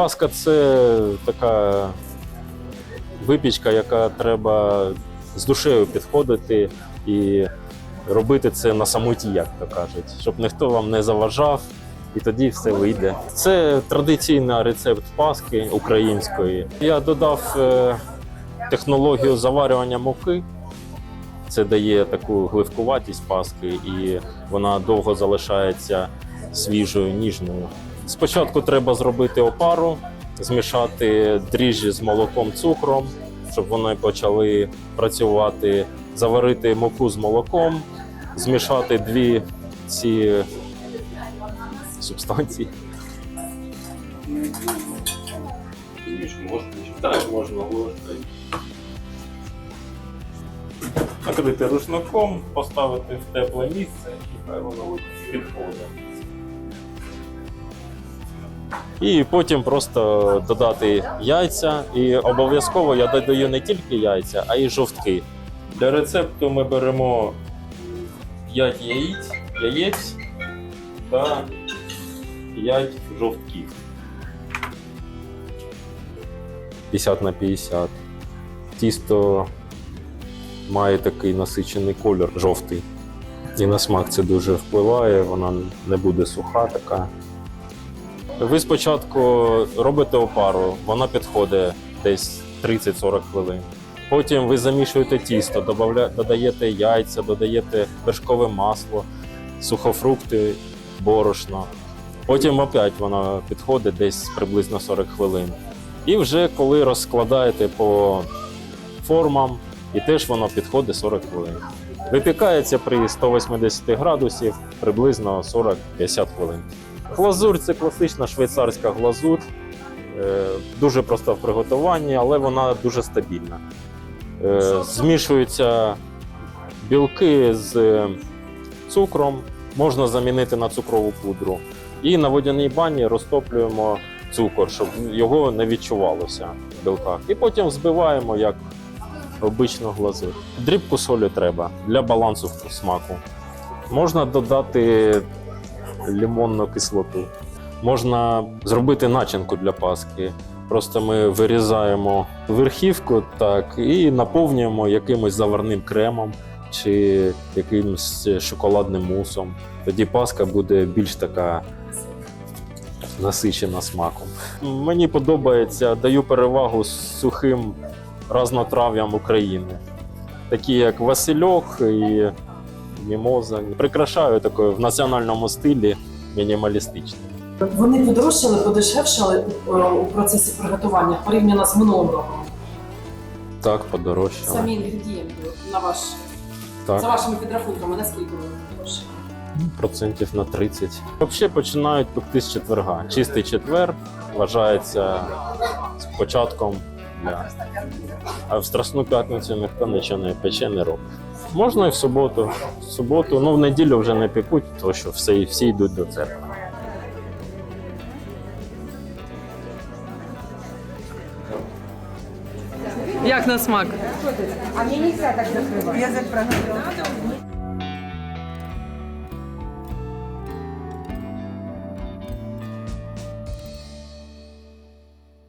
Паска це така випічка, яка треба з душею підходити і робити це на самоті, як то кажуть, щоб ніхто вам не заважав, і тоді все вийде. Це традиційний рецепт паски української. Я додав е, технологію заварювання муки. Це дає таку гливкуватість паски, і вона довго залишається свіжою, ніжною. Спочатку треба зробити опару, змішати дріжджі з молоком, цукром, щоб вони почали працювати, заварити муку з молоком, змішати дві ці субстанції. Так, можна ложкою. Накрити рушником, поставити в тепле місце і хай воно підходить. І потім просто додати яйця. І обов'язково я додаю не тільки яйця, а й жовтки. Для рецепту ми беремо 5 яєць, яєць та 5 жовтків. 50 на 50. Тісто має такий насичений колір жовтий. І на смак це дуже впливає, вона не буде суха така. Ви спочатку робите опару, вона підходить десь 30-40 хвилин. Потім ви замішуєте тісто, додаєте яйця, додаєте вершкове масло, сухофрукти, борошно. Потім опять вона підходить десь приблизно 40 хвилин. І вже коли розкладаєте по формам, і теж воно підходить 40 хвилин. Випікається при 180 градусів приблизно 40-50 хвилин. Глазурь це класична швейцарська глазурь, е, дуже проста в приготуванні, але вона дуже стабільна. Е, Змішуються білки з цукром, можна замінити на цукрову пудру. І на водяній бані розтоплюємо цукор, щоб його не відчувалося в білках. І потім збиваємо як обичну глазурь. Дрібку солі треба для балансу смаку. Можна додати лимонну кислоту. Можна зробити начинку для паски. Просто ми вирізаємо верхівку так, і наповнюємо якимось заварним кремом чи якимось шоколадним мусом. Тоді паска буде більш така насичена смаком. Мені подобається, даю перевагу сухим разнотрав'ям України, такі як Васильок і мімоза. Прикрашаю такою в національному стилі мінімалістично. Вони подорожчали, подешевшали е, у процесі приготування порівняно з минулим роком. Так, подорожчало. Самі інгредієнти на ваш за вашими підрахунками, наскільки вони подорожчали? процентів на 30. Взагалі починають пекти з четверга. Чистий четвер вважається з початком дня. А в Страсну п'ятницю ніхто нічого не пече, не робить. Можна і в суботу. В суботу, ну в неділю вже не пекуть, тому що всі, всі йдуть до церкви. Як на смак? А мне нельзя так закрывать. Я закрываю.